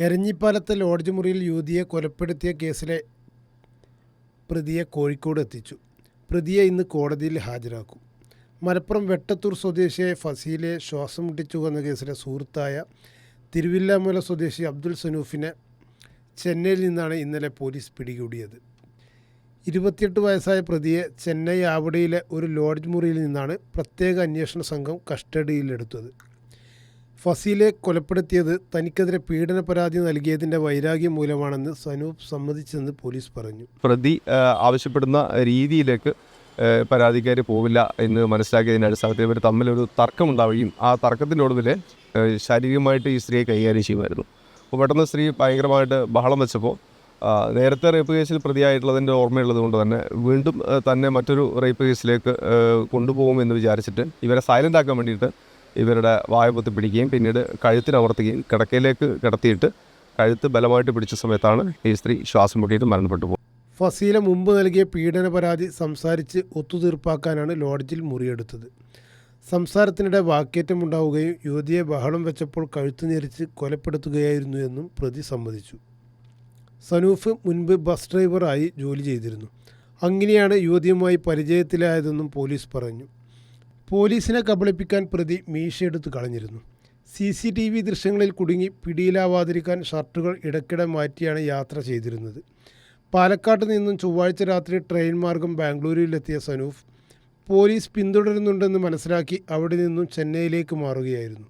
എരഞ്ഞിപ്പാലത്തെ lodge മുറിയിൽ യുവതിയെ കൊലപ്പെടുത്തിയ കേസിലെ പ്രതിയെ കോഴിക്കോട് എത്തിച്ചു. പ്രതിയെ ഇന്ന് കോടതിയിൽ ഹാജരാക്കും. മലപ്പുറം വെട്ടത്തൂർ സ്വദേശിയായ ഫസീലെ ശ്വാസം മുട്ടിച്ചു വന്ന കേസിലെ സുഹൃത്തായ തിരുവില്ലാമല സ്വദേശി അബ്ദുൽ സനൂഫിനെ ചെന്നൈയിൽ നിന്നാണ് ഇന്നലെ പോലീസ് പിടികൂടിയത്. ഇരുപത്തിയെട്ട് വയസ്സായ പ്രതിയെ ചെന്നൈ ആവടിയിലെ ഒരു ലോഡ്ജ് മുറിയിൽ നിന്നാണ് പ്രത്യേക അന്വേഷണ സംഘം കസ്റ്റഡിയിലെടുത്തത്. ഫസീലെ കൊലപ്പെടുത്തിയത് തനിക്കെതിരെ പീഡന പരാതി നൽകിയതിന്റെ വൈരാഗ്യം മൂലമാണെന്ന് സനൂപ് സമ്മതിച്ചെന്ന് പോലീസ് പറഞ്ഞു. പ്രതി ആവശ്യപ്പെടുന്ന രീതിയിലേക്ക് പരാതിക്കാരി പോവില്ല എന്ന് മനസ്സിലാക്കിയതിന്റെ അടിസ്ഥാനത്തിൽ ഇവർ തമ്മിലൊരു തർക്കമുണ്ടാവുകയും ആ തർക്കത്തിന്റെ ഒടുവിൽ ശാരീരികമായിട്ട് ഈ സ്ത്രീയെ കൈകാര്യം ചെയ്യുമായിരുന്നു. അപ്പോൾ പെട്ടെന്ന് സ്ത്രീ ഭയങ്കരമായിട്ട് ബഹളം വെച്ചപ്പോൾ നേരത്തെ റേപ്പ് കേസിൽ പ്രതിയായിട്ടുള്ളതിന്റെ ഓർമ്മയുള്ളത് കൊണ്ട് തന്നെ വീണ്ടും തന്നെ മറ്റൊരു റേപ്പ് കേസിലേക്ക് കൊണ്ടുപോകുമെന്ന് വിചാരിച്ചിട്ട് ഇവരെ സൈലന്റ് ആക്കാൻ വേണ്ടിയിട്ട് ഇവരുടെ വായ പൊത്തി പിടിക്കുകയും പിന്നീട് കഴുത്തിനമർത്തുകയും കിടക്കയിലേക്ക് കിടത്തിയിട്ട് കഴുത്ത് ബലമായിട്ട് പിടിച്ച സമയത്താണ് ഈ സ്ത്രീ ശ്വാസം മുട്ടിയിട്ട് മരണപ്പെട്ടു പോകുന്നത് ഫസീല മുമ്പ് നൽകിയ പീഡന പരാതി സംസാരിച്ച് ഒത്തുതീർപ്പാക്കാനാണ് ലോഡ്ജിൽ മുറിയെടുത്തത്. സംസാരത്തിനിടെ വാക്കേറ്റമുണ്ടാവുകയും യുവതിയെ ബഹളം വെച്ചപ്പോൾ കഴുത്ത് ഞെരിച്ച് കൊലപ്പെടുത്തുകയായിരുന്നു എന്നും പ്രതി സമ്മതിച്ചു. സനൂഫ് മുൻപ് ബസ് ഡ്രൈവറായി ജോലി ചെയ്തിരുന്നു. അങ്ങനെയാണ് യുവതിയുമായി പരിചയത്തിലായതെന്നും പോലീസ് പറഞ്ഞു. പോലീസിനെ കബളിപ്പിക്കാൻ പ്രതി മീശയെടുത്ത് കളഞ്ഞിരുന്നു. സി സി ടി വി ദൃശ്യങ്ങളിൽ കുടുങ്ങി പിടിയിലാവാതിരിക്കാൻ ഷർട്ടുകൾ ഇടയ്ക്കിടെ മാറ്റിയാണ് യാത്ര ചെയ്തിരുന്നത്. പാലക്കാട്ട് നിന്നും ചൊവ്വാഴ്ച രാത്രി ട്രെയിൻ മാർഗം ബാംഗ്ലൂരിലെത്തിയ സനൂഫ് പോലീസ് പിന്തുടരുന്നുണ്ടെന്ന് മനസ്സിലാക്കി അവിടെ നിന്നും ചെന്നൈയിലേക്ക് മാറുകയായിരുന്നു.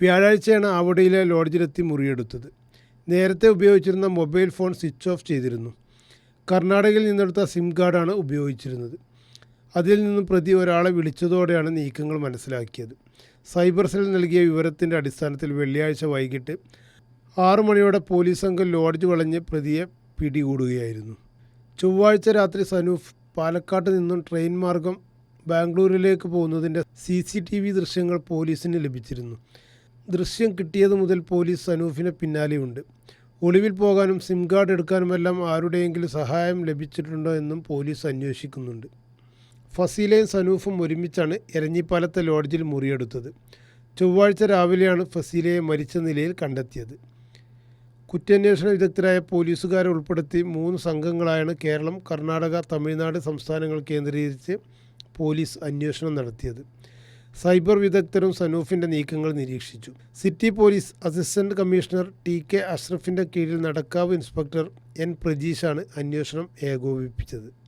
വ്യാഴാഴ്ചയാണ് അവിടെയിലെ ലോഡ്ജിലെത്തി മുറിയെടുത്തത്. നേരത്തെ ഉപയോഗിച്ചിരുന്ന മൊബൈൽ ഫോൺ സ്വിച്ച് ഓഫ് ചെയ്തിരുന്നു. കർണാടകയിൽ നിന്നെടുത്ത സിം കാർഡാണ് ഉപയോഗിച്ചിരുന്നത്. അതിൽ നിന്നും പ്രതി ഒരാളെ വിളിച്ചതോടെയാണ് നീക്കങ്ങൾ മനസ്സിലാക്കിയത്. സൈബർ സെൽ നൽകിയ വിവരത്തിന്റെ അടിസ്ഥാനത്തിൽ വെള്ളിയാഴ്ച വൈകിട്ട് ആറു മണിയോടെ പോലീസ് സംഘം ലോഡ്ജ് വളഞ്ഞ് പ്രതിയെ പിടികൂടുകയായിരുന്നു. ചൊവ്വാഴ്ച രാത്രി സനൂഫ് പാലക്കാട്ട് നിന്നും ട്രെയിൻ മാർഗം ബാംഗ്ലൂരിലേക്ക് പോകുന്നതിന്റെ സി സി ടി വി ദൃശ്യങ്ങൾ പോലീസിന് ലഭിച്ചിരുന്നു. ദൃശ്യം കിട്ടിയത് മുതൽ പോലീസ് സനൂഫിന് പിന്നാലെയുണ്ട്. ഒളിവിൽ പോകാനും സിം കാർഡ് എടുക്കാനുമെല്ലാം ആരുടെയെങ്കിലും സഹായം ലഭിച്ചിട്ടുണ്ടോ എന്നും പോലീസ് അന്വേഷിക്കുന്നുണ്ട്. ഫസീലയും സനൂഫും ഒരുമിച്ചാണ് എരഞ്ഞിപ്പാലത്തെ ലോഡ്ജിൽ മുറിയെടുത്തത്. ചൊവ്വാഴ്ച രാവിലെയാണ് ഫസീലയെ മരിച്ച നിലയിൽ കണ്ടെത്തിയത്. കുറ്റാന്വേഷണ വിദഗ്ധരായ പോലീസുകാരെ ഉൾപ്പെടുത്തി മൂന്ന് സംഘങ്ങളായാണ് കേരളം കർണാടക തമിഴ്നാട് സംസ്ഥാനങ്ങൾ കേന്ദ്രീകരിച്ച് പോലീസ് അന്വേഷണം നടത്തിയത്. സൈബർ വിദഗ്ധരും സനൂഫിന്റെ നീക്കങ്ങൾ നിരീക്ഷിച്ചു. City police assistant commissioner T K അഷ്റഫിന്റെ കീഴിൽ നടക്കാവ് ഇൻസ്പെക്ടർ എൻ പ്രജീഷാണ് അന്വേഷണം ഏകോപിപ്പിച്ചത്.